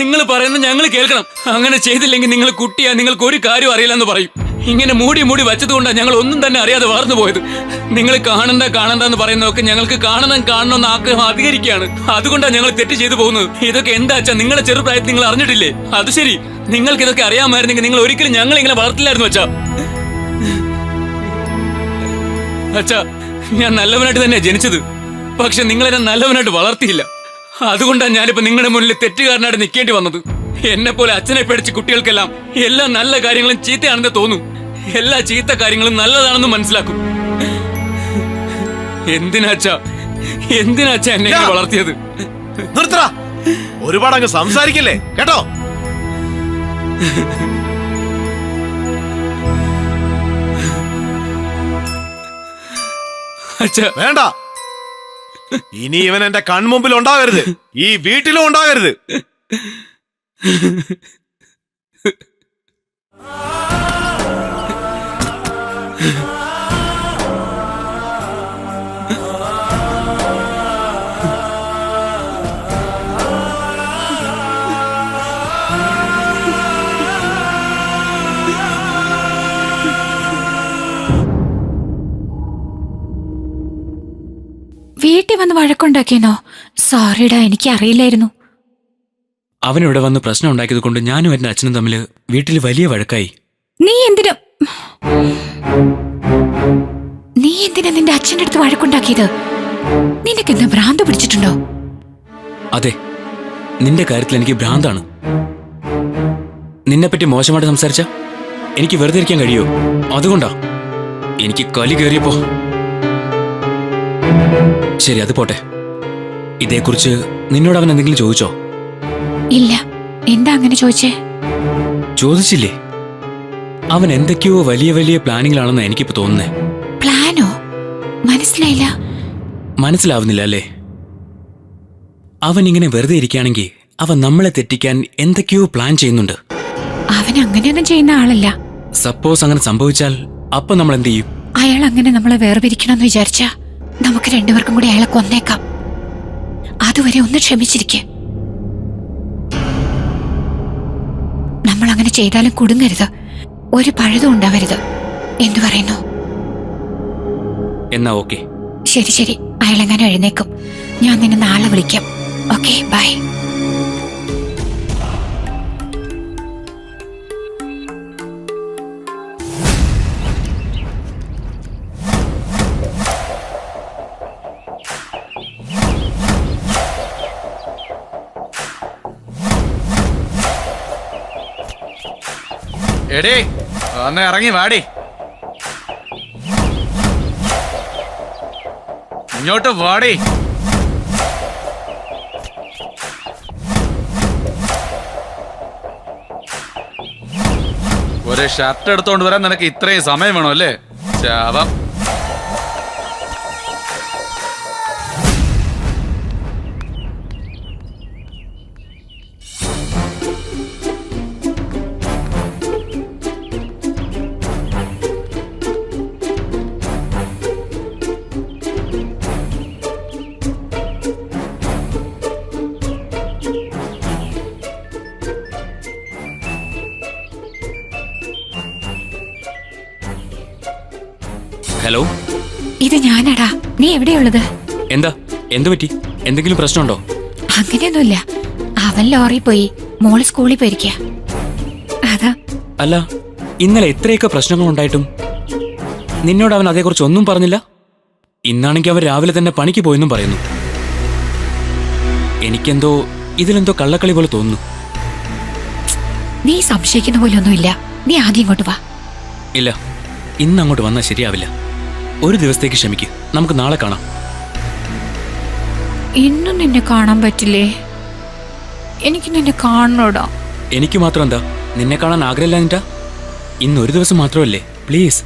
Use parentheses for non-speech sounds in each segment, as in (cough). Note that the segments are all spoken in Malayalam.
നിങ്ങൾ പറയുന്നത് ഞങ്ങൾ കേൾക്കണം. അങ്ങനെ ചെയ്തില്ലെങ്കിൽ നിങ്ങൾ കുട്ടിയാ നിങ്ങൾക്ക് ഒരു കാര്യം അറിയില്ലെന്ന് പറയും. ഇങ്ങനെ മൂടി മൂടി വെച്ചതുകൊണ്ടാണ് ഞങ്ങൾ ഒന്നും തന്നെ അറിയാതെ വളർന്നു പോയത്. നിങ്ങൾ കാണണ്ട കാണണ്ട എന്ന് പറയുന്നതൊക്കെ ഞങ്ങൾക്ക് കാണണം കാണണം എന്ന് ആഗ്രഹം അധികരിക്കുകയാണ്. അതുകൊണ്ടാണ് ഞങ്ങൾ തെറ്റ് ചെയ്തു പോകുന്നത്. ഇതൊക്കെ എന്താ വെച്ചാൽ നിങ്ങളുടെ ചെറുപ്രായത്തിൽ നിങ്ങൾ അറിഞ്ഞിട്ടില്ലേ? അത് ശരി. നിങ്ങൾക്ക് ഇതൊക്കെ അറിയാമായിരുന്നെങ്കിൽ നിങ്ങൾ ഒരിക്കലും ഞങ്ങൾ ഇങ്ങനെ വളർത്തില്ലായിരുന്നു അച്ഛാ. അച്ഛാ ഞാൻ നല്ലവനായിട്ട് തന്നെ ജനിച്ചത്. പക്ഷെ നിങ്ങളെന്നെ നല്ലവനായിട്ട് വളർത്തിയില്ല. അതുകൊണ്ടാണ് ഞാനിപ്പോ നിങ്ങളുടെ മുന്നിൽ തെറ്റുകാരനായിട്ട് നിൽക്കേണ്ടി വന്നത്. എന്നെ പോലെ അച്ഛനെ പേടിച്ച് കുട്ടികൾക്കെല്ലാം എല്ലാ നല്ല കാര്യങ്ങളും ചീത്തയാണെന്ന് തോന്നും. എല്ലാ ചീത്ത കാര്യങ്ങളും നല്ലതാണെന്ന് മനസ്സിലാക്കും. എന്തിനാച്ചാ? എന്തിനാച്ചാ എന്നെ ഇങ്ങനെ വളർത്തിയത്? നിർത്തറ ഒരുപാട് അങ്ങ് സംസാരിക്കല്ലേ? കേട്ടോ? അച്ഛാ. വേണ്ട. ഇനി ഇവൻ എന്റെ കൺമുമ്പിൽ ഉണ്ടാകരുത്. ഈ വീട്ടിലും ഉണ്ടാകരുത്. (laughs) വീട്ടിൽ വന്ന് വഴക്കുണ്ടാക്കിയെന്നോ? സോറിടാ എനിക്ക് അറിയില്ലായിരുന്നു അവനിവിടെ വന്ന് പ്രശ്നം ഉണ്ടാക്കിയത് കൊണ്ട് ഞാനും എന്റെ അച്ഛനും തമ്മിൽ വീട്ടിൽ വലിയ വഴക്കായി. നീ എന്തിനു നീ എന്തിനാ നിന്റെ അച്ഛന്റെ അടുത്ത് വഴക്കുണ്ടാക്കിയത്? നിനക്ക് എന്താ ഭ്രാന്ത് പിടിച്ചിട്ടുണ്ടോ? അതെ നിന്റെ കാര്യത്തിൽ എനിക്ക് ഭ്രാന്താണ്. നിന്നെപ്പറ്റി മോശമായിട്ട് സംസാരിച്ച എനിക്ക് വെറുതെ ഇരിക്കാൻ കഴിയോ അതുകൊണ്ടാ. എനിക്ക് കലി കയറിയപ്പോ ശരി അത് പോട്ടെ. ഇതേക്കുറിച്ച് നിന്നോട് അവൻ എന്തെങ്കിലും ചോദിച്ചോ? ഇല്ല. എന്താ അങ്ങനെ ചോദിച്ചേ? ചോദിച്ചില്ലേ? അവൻ എന്തൊക്കെയോ വലിയ വലിയ പ്ലാനിങ്ങിലാണെന്ന് എനിക്കിപ്പോ തോന്നുന്നേ. പ്ലാനോ? മനസ്സിലായില്ല. മനസ്സിലാവുന്നില്ല അല്ലേ? അവൻ ഇങ്ങനെ വെറുതെ ഇരിക്കുകയാണെങ്കിൽ അവൻ നമ്മളെ തെറ്റിക്കാൻ എന്തൊക്കെയോ പ്ലാൻ ചെയ്യുന്നുണ്ട്. അവൻ അങ്ങനെയൊന്നും ചെയ്യുന്ന ആളല്ല. സപ്പോസ് അങ്ങനെ സംഭവിച്ചാൽ അപ്പൊ നമ്മൾ എന്ത് ചെയ്യും? അയാൾ അങ്ങനെ നമ്മളെ വേർപിരിക്കണമെന്ന് വിചാരിച്ച? നമുക്ക് രണ്ടുപേർക്കും കൂടി അയാളെ കൊന്നേക്കാം. അതുവരെ ഒന്ന് ക്ഷമിച്ചിരിക്കെ. നമ്മൾ അങ്ങനെ ചെയ്താലും കുടുങ്ങരുത്. ഒരു പഴുതും ഉണ്ടാവരുത്. എന്തു പറയുന്നു? എന്നാ ഓക്കെ. ശരി ശരി. അയാളെങ്ങനെ എഴുന്നേക്കും. ഞാൻ നിന്നെ നാളെ വിളിക്കാം. Okay bye. എടേ ഒന്ന് ഇറങ്ങി വാടി. ഇങ്ങോട്ട് വാടി. ഒരു ഷർട്ട് എടുത്തോണ്ട് വരാൻ നിനക്ക് ഇത്രയും സമയം വേണോ അല്ലേ? ശാപം ഹലോ? ഇത് ഞാനടാ. നീ എവിടെയുള്ളത്? എന്താ? എന്തു പറ്റി? എന്തെങ്കിലും പ്രശ്നമുണ്ടോ? അങ്ങനെയൊന്നുമില്ല. അവൻ ലോറി പോയി. മോൾ സ്കൂളിൽ പോയിരിക്കുക അതാ. അല്ല ഇന്നലെ ഇത്രയൊക്കെ പ്രശ്നങ്ങൾ ഉണ്ടായിട്ടും? നിന്നോട് അവൻ അതേക്കുറിച്ച് ഒന്നും പറഞ്ഞില്ല? ഇന്നാണെങ്കിൽ അവൻ രാവിലെ തന്നെ പണിക്ക് പോയെന്നും പറയുന്നു. എനിക്കെന്തോ ഇതിലെന്തോ കള്ളക്കളി പോലെ തോന്നുന്നു. നീ സംശയിക്കുന്ന പോലൊന്നുമില്ല നീ ആദ്യം ഇങ്ങോട്ട് വാ. ഇല്ല ഇന്ന് അങ്ങോട്ട് വന്നാൽ ശരിയാവില്ല. ഒരു ദിവസത്തേക്ക് ക്ഷമിക്ക്. നമുക്ക് നാളെ കാണാം. ഇന്നും നിന്നെ കാണാൻ പറ്റില്ലേ? എനിക്ക് നിന്നെ കാണണോടാ? എനിക്ക് മാത്രം എന്താ? നിന്നെ കാണാൻ ആഗ്രഹമില്ല ആഗ്രഹമില്ലാഞ്ഞിട്ടാ? ഇന്ന് ഒരു ദിവസം മാത്രമല്ലേ? പ്ലീസ്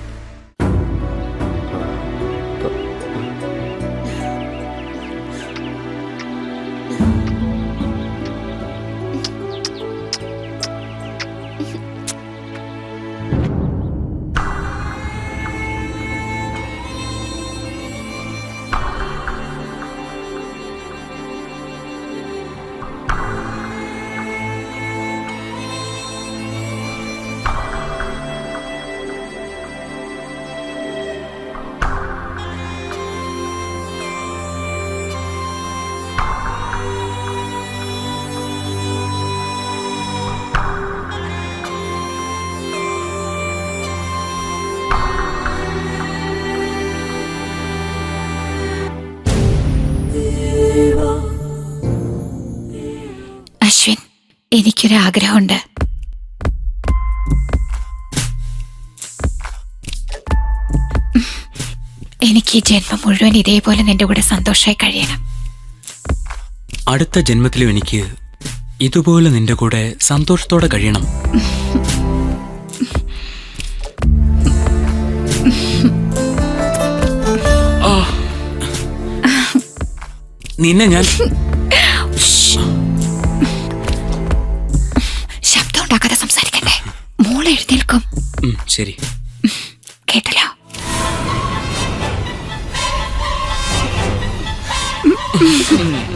എനിക്കൊരു ആഗ്രഹമുണ്ട് എനിക്ക് ഈ ജന്മം മുഴുവൻ ഇതേപോലെ നിന്റെ കൂടെ സന്തോഷമായി കഴിയണം. അടുത്ത ജന്മത്തിലും എനിക്ക് ഇതുപോലെ നിന്റെ കൂടെ സന്തോഷത്തോടെ കഴിയണം. നിന്നെ ഞാൻ ഉണ്ടാക്കാതെ സംസാരിക്കണ്ടേ? മോളെ എഴുന്നേൽക്കും. നിൽക്കും ശരി. കേട്ടല്ലോ. ആ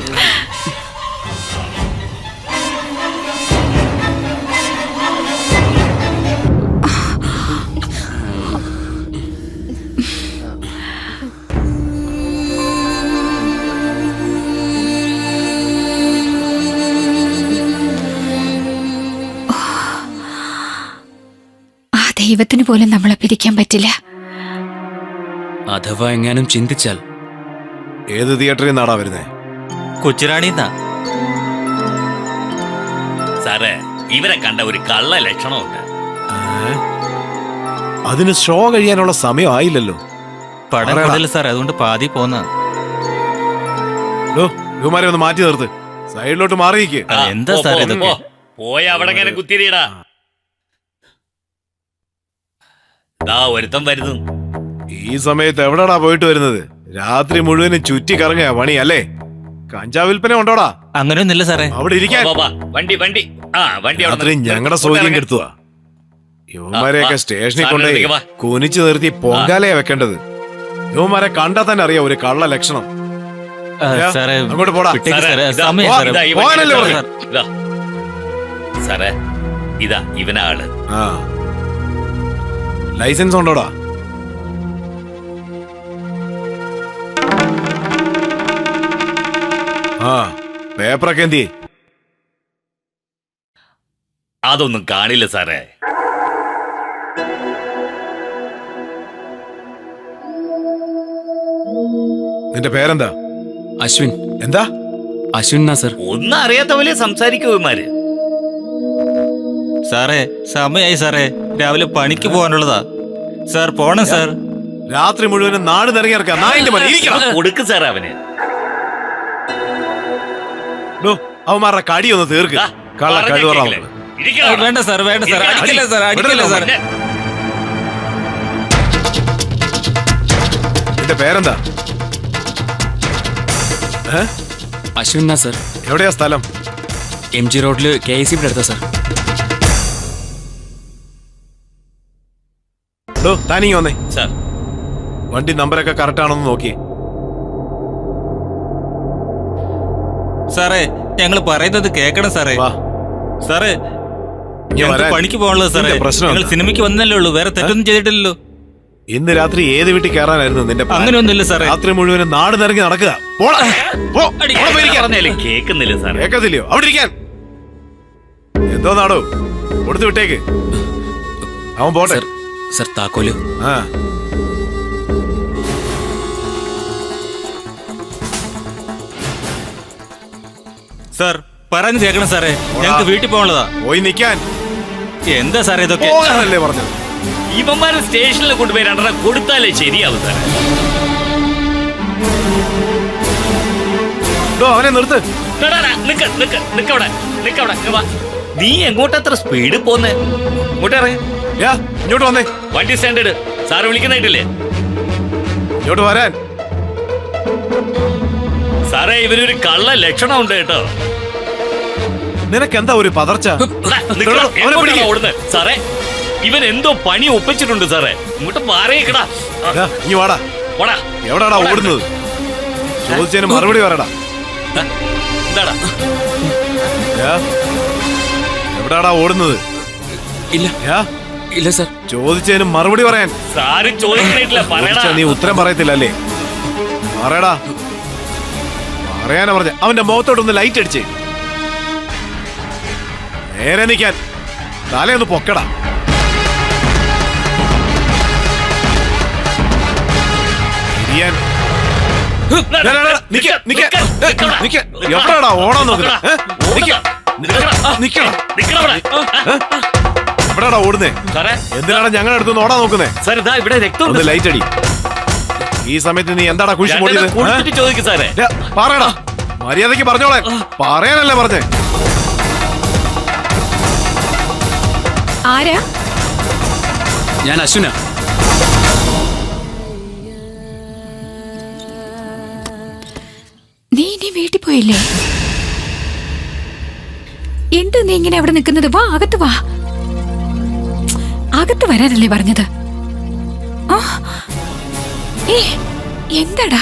ദൈവത്തിന് പോലും നമ്മളെ പിരിക്കാൻ പറ്റില്ല. അഥവാ എങ്ങാനും ചിന്തിച്ചാൽ. ഏത് തിയേറ്ററിൽ നിന്നാടാ വരുന്നേ? കൊച്ചുറാണിന്നാ സാറേ ഇവരെ കണ്ട ഒരു കള്ള ലക്ഷണമുണ്ട്. അതിന് ഷോ കഴിയാനുള്ള സമയം ആയില്ലല്ലോ. പടം പറയടാ. കൂടുതൽ സാർ അതുകൊണ്ട് പാതി പോന്ന. ഇവന്മാരെ ഒന്ന് മാറ്റി നിർത്ത്. സൈഡിലോട്ട് മാറിയിരിക്കേ. ആ, എന്താ സാറേ സാർ ഇതൊക്കെ? പോയി അവിടെ ഇങ്ങനെ കുത്തിരിയടാ ദാ ഒരുത്തം വരുന്നു. ഈ സമയത്ത് എവിടെടാ പോയിട്ട് വരുന്നത്? രാത്രി മുഴുവനും ചുറ്റി കറങ്ങിയ പണി അല്ലേ കഞ്ചാവ് വിൽപ്പന ഉണ്ടോടാ? അങ്ങനെയൊന്നുമില്ല സാറേ. അവിടെ ഇരിക്കാൻ. വാ, വാ, വണ്ടി വണ്ടി. ആ വണ്ടി അവിടെ രാത്രി. ഞങ്ങളുടെ സൗകര്യം കെടുത്തുക യുവന്മാരെയൊക്കെ ആ. സ്റ്റേഷനിൽ സാറിനെ കൊണ്ടേ വിളിക്ക് വാ. കുനിച്ചു നിർത്തി പൊങ്കാലയാ വെക്കേണ്ടത്. യുവന്മാരെ കണ്ടാ തന്നെ അറിയാം ഒരു കള്ള ലക്ഷണം. ആ, ഏ, സാറേ അങ്ങോട്ട് പോടാ. വിട്ടേക്ക് സാറേ, സാറേ ഇതാ, സമയം സാറേ. ഇതാ, ഈ വണ്ടി പോകാനല്ലേ എടുത്തോ, ഇതാ. സാറേ ഇതാ ഇവനാ ആ. ലൈസൻസ് ഉണ്ടോടാ? ആ പേപ്പറൊക്കെ എന്തി അതൊന്നും കാണില്ല സാറേ. നിന്റെ പേരെന്താ? അശ്വിൻ. എന്താ? അശ്വിൻ സർ. ഒന്നും അറിയാത്ത പോലെ സംസാരിക്കും ഇവന്മാര്. സാറേ സമയായി സാറേ. രാവിലെ പണിക്ക് പോകാനുള്ളതാ. സാർ പോണം സാർ. രാത്രി മുഴുവനും നാട് നിറങ്ങിയിറക്കാം നായിന്റെ മതി ഇരിക്കണം. കൊടുക്ക് സാർ അവന്. ഡോ, അവന്മാരുടെ കടി ഒന്ന് തീർക്ക്. കള്ള കഴിവറാ. വേണ്ട സാർ വേണ്ട സാർ. അടിക്കില്ല സാർ അടിക്കില്ല സാർ. എന്റെ പേരെന്താ? ഏ? അശ്വിൻ എന്നാ സർ? എവിടെയാ സ്ഥലം? എം ജി റോഡിൽ കെ ഐ സിയുടെ അടുത്താ സർ. താനിങ്ങി വന്നേ. സാർ. വണ്ടി നമ്പരൊക്കെ കറക്റ്റ് ആണോന്ന് നോക്കി സാറേ ഞങ്ങൾ പറയുന്നത് കേക്കണം സാറേ. വാ. സാറേ ഇനി ഞങ്ങൾക്ക് വരാൻ. പണിക്ക് പോകാനുള്ളത് സാറേ. പ്രശ്നം ഞങ്ങൾ സിനിമയ്ക്ക് വന്നല്ലേ ഉള്ളൂ വേറെ തെറ്റൊന്നും ചെയ്തിട്ടില്ലല്ലോ. ഇന്ന് രാത്രി ഏത് വീട്ടിൽ കയറാനായിരുന്നു നിന്റെ plan? അങ്ങനെയൊന്നുമില്ല സാറേ. രാത്രി മുഴുവനും നാട് നിറങ്ങി നടക്കുക. പോടാ. പോ. അവിടെ പോയി ഇരിക്കാൻ. പറഞ്ഞാലും കേക്കുന്നില്ല സാറേ. കേക്കത്തില്ലയോ അവിടെ ഇരിക്കാൻ. എന്തോ നാടോ? കൊടുത്തു വിട്ടേക്ക്. അവൻ പോട്ടെ. സർ താക്കോൽ. ആ. സാർ പറഞ്ഞു കേൾക്കണം സാറേ. ഞങ്ങൾക്ക് വീട്ടിൽ പോകാനുള്ളതാ. പോയി നിൽക്കാൻ എന്താ സാറേ ഇതൊക്കെ? പോകാനല്ലേ പറഞ്ഞത്? ഇവന്മാരെ സ്റ്റേഷനിൽ കൊണ്ടുപോയി രണ്ടെണ്ണം കൊടുത്താലേ ശരിയാവും സാറേ. അവനെ നിർത്ത്. നിക്ക് നിക്ക് നിക്കവിടെ നിക്കവിടെ നീ എങ്ങോട്ടത്ര സ്പീഡ് പോന്നെ? ഇങ്ങോട്ട് ഇറങ്ങി. യാ ഇങ്ങോട്ട് വന്നേ. വണ്ടി സ്റ്റാൻഡേർഡ് സാറ് വിളിക്കുന്നായിട്ടില്ലേ ഇങ്ങോട്ട് വരാൻ. സാറേ ഇവരൊരു കള്ള ലക്ഷണം ഉണ്ട് കേട്ടോ. നിനക്ക് എന്താ ഒരു പതർച്ച. സാറേ ഇവൻ എന്തോ പണി ഒപ്പിച്ചിട്ടുണ്ട് സാറേ. ഇങ്ങോട്ട് മാറിയേക്കടാ. നീ വാടാ. വാടാ. എവിടാടാ ഓടുന്നത്? ചോദിച്ചതിന് മറുപടി പറയടാ. എന്താടാ? എവിടാടാ ഓടുന്നത്? ഇല്ല. ഇല്ല സർ ചോദിച്ചതിന് മറുപടി പറയാൻ സാറ് ചോദിച്ചിട്ടില്ല പറയടാ ചോദിച്ചാ നീ ഉത്തരം പറയത്തില്ല അല്ലേ പറയടാ പറയാനാ പറഞ്ഞ അവന്റെ മുഖത്തോട്ടൊന്ന് ലൈറ്റ് അടിച്ചേ നേരെ നിൽക്കാൻ തലയൊന്ന് പൊക്കടാ ഇരിയാൻ. ഡാ, ഡാ, ഡാ, നിക്ക്, നിക്ക്, ഏ, നിക്ക്. എവിടാടാ ഓടാൻ നോക്കുന്നത് ഏ? നിക്ക്. നിക്കടാ. നിക്കണം നിക്കടാ അവിടെ. എവിടെടാ ഓടുന്നേ? സാറേ. എന്തിനാണ് ഞങ്ങളുടെ അടുത്ത് ഓടാൻ നോക്കുന്നേ? സാർ ഇതാ ഇവിടെ രക്തം ഒന്ന് ലൈറ്റ് അടി. ഈ സമയത്ത് നീ എന്താടാ കുഴിച്ചു പൊടിയത് കുടിച്ചിട്ട് ചോദിക്കും സാറേ. പറയടാ മര്യാദയ്ക്ക് പറഞ്ഞോളെ. പറയാനല്ലേ പറഞ്ഞേ. ആരാ? ഞാൻ അശ്വിന. നീ ഇനി വീട്ടിൽ പോയില്ലേ? എന്ത് നീ ഇങ്ങനെ അവിടെ നിൽക്കുന്നത്? വാ അകത്ത് വാ. അകത്ത് വരാനല്ലേ പറഞ്ഞത്? എന്താടാ?